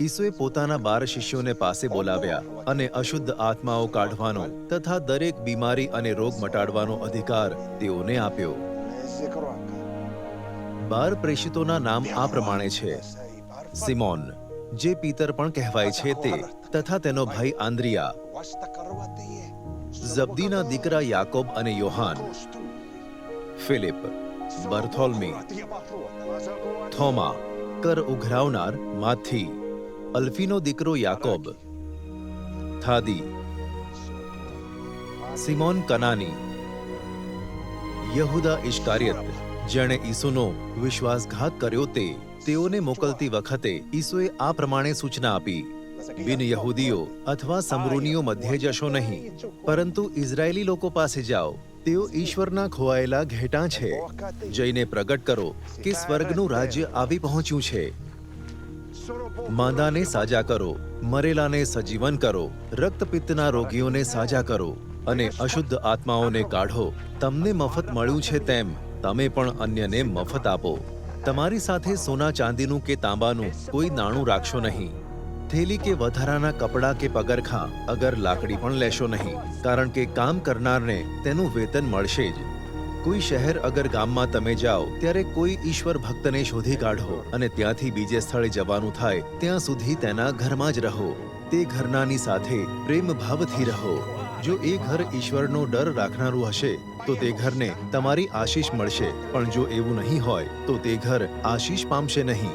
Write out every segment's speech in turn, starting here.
ઈસુએ પોતાના બાર શિષ્યોને પાસે બોલાવ્યા અને અશુદ્ધ આત્માઓ કાઢવાનો તથા દરેક બીમારી અને રોગ મટાડવાનો અધિકાર તેઓને આપ્યો. બાર પ્રેષિતોના નામ આ પ્રમાણે છે. સિમોન, જે પીતર પણ કહેવાય છે તે, તથા તેનો ભાઈ આંદ્રિયા. ઝબદીના દીકરા યાકોબ અને યોહાન. ફિલિપ, બર્થોલમી. થોમા, કર ઉઘરાવનાર માથી. અલ્ફીનો દીકરો યાકોબ, થાદી, સિમોન કનાની, યહુદા ઇશ્કારિયત જેણે ઈસુનો વિશ્વાસઘાત કર્યો તે તેઓને મોકલતી વખતે ઈસુએ આ પ્રમાણે સૂચના આપી, બિન યહૂદીઓ અથવા સમરૂનીઓ મધ્યે જશો નહીં, પરંતુ ઇઝરાયેલી લોકો પાસે જાઓ, તેઓ ઈશ્વરના ખોવાયેલા ઘેટાં છે, જઈને પ્રગટ કરો કે સ્વર્ગનું રાજ્ય આવી પહોંચ્યું છે. માંદાને સાજા કરો, મરેલાને સજીવન કરો, રક્તપિત્તના રોગીઓને સાજા કરો અને અશુદ્ધ આત્માઓને કાઢો. તમને મફત મળ્યું છે તેમ, તમે પણ અન્યને મફત આપો. તમારી સાથે સોના ચાંદીનું કે તાંબાનું કોઈ નાણું રાખશો નહીં. થેલી કે વધારાના કપડાં કે પગરખાં અગર લાકડી પણ લેશો નહીં, કારણ કે કામ કરનારને તેનું વેતન મળશે જ. કોઈ શહેર અગર ગામમાં તમે જાઓ, ત્યારે કોઈ ઈશ્વર ભક્તને શોધી કાઢો અને ત્યાંથી બીજે સ્થળે જવાનું થાય, ત્યાં સુધી તેના ઘરમાં જ રહો. તે ઘરનાની સાથે પ્રેમ ભાવથી રહો. જો એ ઘર ઈશ્વરનો ડર રાખનારું હશે, તો તે ઘરને તમારી આશીષ મળશે. પણ જો એવું નહીં હોય, તો તે ઘર આશીષ પામશે નહીં.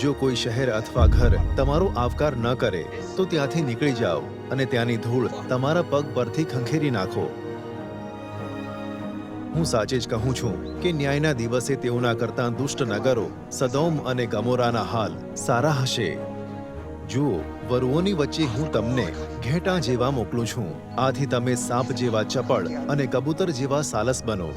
જો કોઈ શહેર અથવા ઘર તમારો આવકાર ન કરે, તો ત્યાંથી નીકળી જાઓ અને ત્યાંની ધૂળ તમારા પગ પરથી ખંખેરી નાખો. હું સાચે જ કહું છું કે ન્યાયના દિવસે તેઓના કરતાં દુષ્ટ નગરો, સદોમ અને ગમોરાના હાલ સારા હશે. જુઓ, વરુઓની વચ્ચે હું તમને ઘેટા જેવા મોકલું છું. આથી તમે સાપ જેવા ચપળ અને કબૂતર જેવા સાલસ બનો.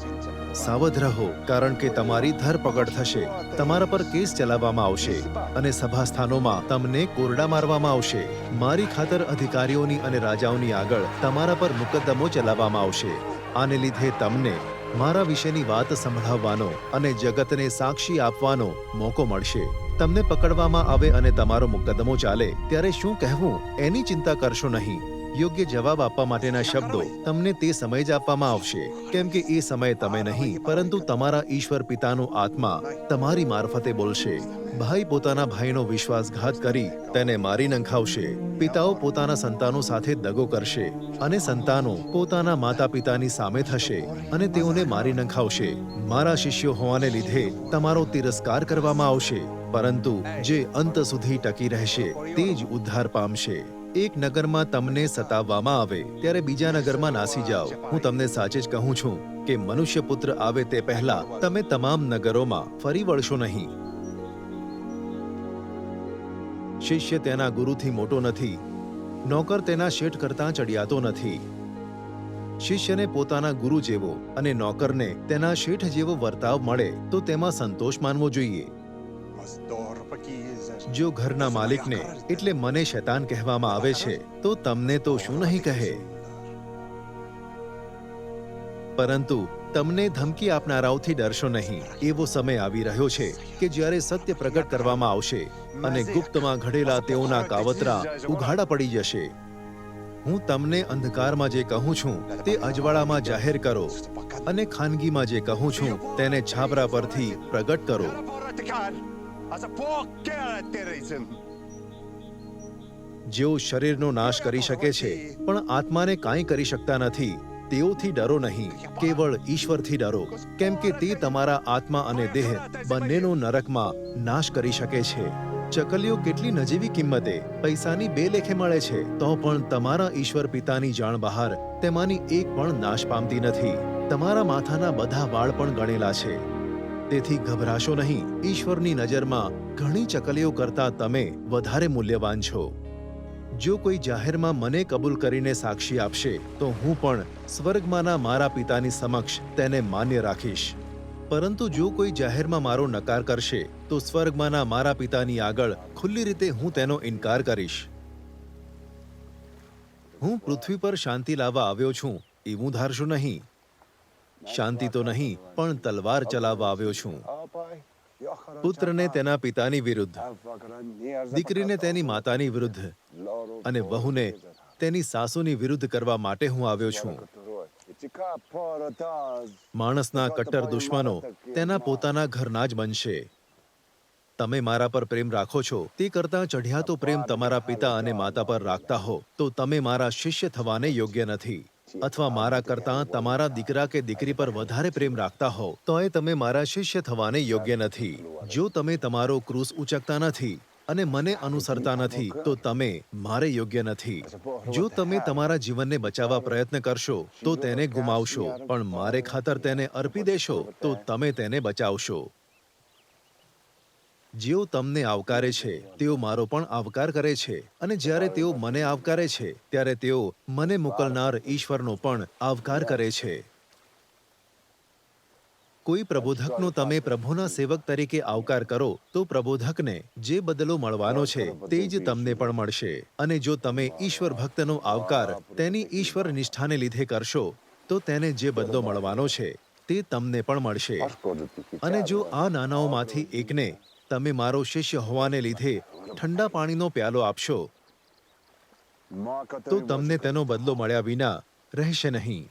સાવધ રહો, કારણ કે તમારી ધરપકડ થશે. તમારા પર કેસ ચલાવવામાં આવશે અને સભાસ્થાનોમાં તમને કોરડા મારવામાં આવશે. મારી ખાતર અધિકારીઓની અને રાજાઓની આગળ તમારા પર મુકદ્દમો ચલાવવામાં આવશે. આને લીધે તમને મારા વિશેની વાત સંભળાવવાનો અને જગતને સાક્ષી આપવાનો મોકો મળશે. તમને પકડવામાં આવે અને તમારો મુકદ્દમો ચાલે, ત્યારે શું કહેવું? એની ચિંતા કરશો નહીં. યોગ્ય જવાબ આપવા માટેના શબ્દો તમને તે સમય જ આપવામાં આવશે. કેમ કે એ સમય તમે નહીં, પરંતુ તમારા ઈશ્વર પિતાનો આત્મા તમારી મારફતે બોલશે. ભાઈ પોતાના ભાઈનો વિશ્વાસઘાત કરી તેને મારી નંખાવશે. પિતાઓ પોતાના સંતાનો સાથે દગો કરશે અને સંતાનો પોતાના માતા પિતાની સામે થશે અને તેઓને મારી નંખાવશે. મારા શિષ્યો હોવાને લીધે તમારો તિરસ્કાર કરવામાં આવશે, પરંતુ જે અંત સુધી ટકી રહેશે, તે જ ઉદ્ધાર પામશે. એક નગરમાં તમને સતાવવામાં આવે, ત્યારે બીજા નગરમાં નાસી જાઓ. હું તમને સાચે જ કહું છું કે મનુષ્ય પુત્ર આવે તે પહેલા તમે તમામ નગરોમાં ફરી વળશો નહીં. શિષ્ય તેના ગુરુથી મોટો નથી, નોકર તેના શેઠ કરતાં ચડિયાતો નથી. શિષ્યને પોતાના ગુરુ જેવો અને નોકરને તેના શેઠ જેવો વર્તાવ મળે તો તેમાં સંતોષ માનવો જોઈએ. જો ઘરના માલિકને એટલે મને શૈતાન કહેવામાં આવે છે તો તમને તો શું નહીં કહે? પરંતુ તમને ધમકી આપનારાઓથી ડરશો નહીં. એવો સમય આવી રહ્યો છે કે જ્યારે સત્ય પ્રગટ કરવામાં આવશે અને ગુપ્તમાં ઘડેલા તેઓના કાવતરા ઉઘાડા પડી જશે. હું તમને અંધકારમાં જે કહું છું તે અજવાળામાં જાહેર કરો અને ખાનગીમાં જે કહું છું તેને છાબરા પરથી પ્રગટ કરો. જેઓ શરીરનો નાશ કરી શકે છે, પણ આત્માને કાંઈ કરી શકતા નથી, તેઓથી ડરો નહીં, કેવળ ઈશ્વરથી ડરો, કેમ કે તે તમારા આત્મા અને દેહ બંનેનો નરકમાં નાશ કરી શકે છે. ચકલીઓ કેટલી નજીવી કિંમતે પૈસાની બે લેખે મળે છે, તો પણ તમારા ઈશ્વર પિતાની જાણ બહાર, તેમાંની એક પણ નાશ પામતી નથી. તમારા માથાના બધા વાળ પણ ગણેલા છે. તેથી ગભરાશો નહીં. ઈશ્વરની નજરમાં ઘણી ચકલીઓ કરતા તમે વધારે મૂલ્યવાન છો. જો કોઈ જાહેરમાં મને કબૂલ કરીને સાક્ષી આપશે, તો હું પણ સ્વર્ગમાંના મારા પિતાની સમક્ષ તેને માન્ય રાખીશ. પરંતુ જો કોઈ જાહેરમાં મારો નકાર કરશે, તો સ્વર્ગમાંના મારા પિતાની આગળ ખુલ્લી રીતે હું તેનો ઇનકાર કરીશ. હું પૃથ્વી પર શાંતિ લાવવા આવ્યો છું, એવું ધારશું નહીં. શાંતિ તો નહીં, પણ તલવાર ચલાવવા આવ્યો છું. પુત્રને તેના પિતાની વિરુદ્ધ, દીકરીને તેની માતાની વિરુદ્ધ અને વહુને તેની સાસુની વિરુદ્ધ કરવા માટે હું આવ્યો છું. માણસના કટ્ટર દુશ્મનો તેના પોતાના ઘરના જ બનશે. તમે મારા પર પ્રેમ રાખો છો, તે કરતાં ચઢિયાતો પ્રેમ તમારા પિતા અને માતા પર રાખતા હો, તો તમે મારા શિષ્ય થવાને યોગ્ય નથી. અથવા મારા કરતાં તમારા દીકરા કે દીકરી પર વધારે પ્રેમ રાખતા હો તો એ તમે મારા શિષ્ય થવાને યોગ્ય નથી. જો તમે તમારો ક્રૂસ ઉચકતા નથી અને મને અનુસરતા નથી, તો તમે મારે યોગ્ય નથી. જો તમે તમારા જીવનને બચાવવા પ્રયત્ન કરશો, તો તેને ગુમાવશો, પણ મારે ખાતર તેને અર્પી દેશો, તો તમે તેને બચાવશો. જેઓ તમને આવકારે છે, તેઓ મારો પણ આવકાર કરે છે. અને જ્યારે તેઓ મને આવકારે છે, ત્યારે તેઓ મને મોકલનાર ઈશ્વરનો પણ આવકાર કરે છે. કોઈ પ્રબોધકનો તમે પ્રભુના સેવક તરીકે આવકાર કરો, તો પ્રબોધકને જે બદલો મળવાનો છે, તે જ તમને પણ મળશે. અને જો તમે ઈશ્વર ભક્તનો આવકાર તેની ઈશ્વર નિષ્ઠાને લીધે કરશો, તો તેને જે બદલો મળવાનો છે, તે તમને પણ મળશે. અને જો આ નાનાઓમાંથી એકને તમે મારો શિષ્ય હોવાને લીધે ઠંડા પાણીનો પ્યાલો આપશો. તો તમને તેનો બદલો મળ્યા વિના રહેશે નહીં.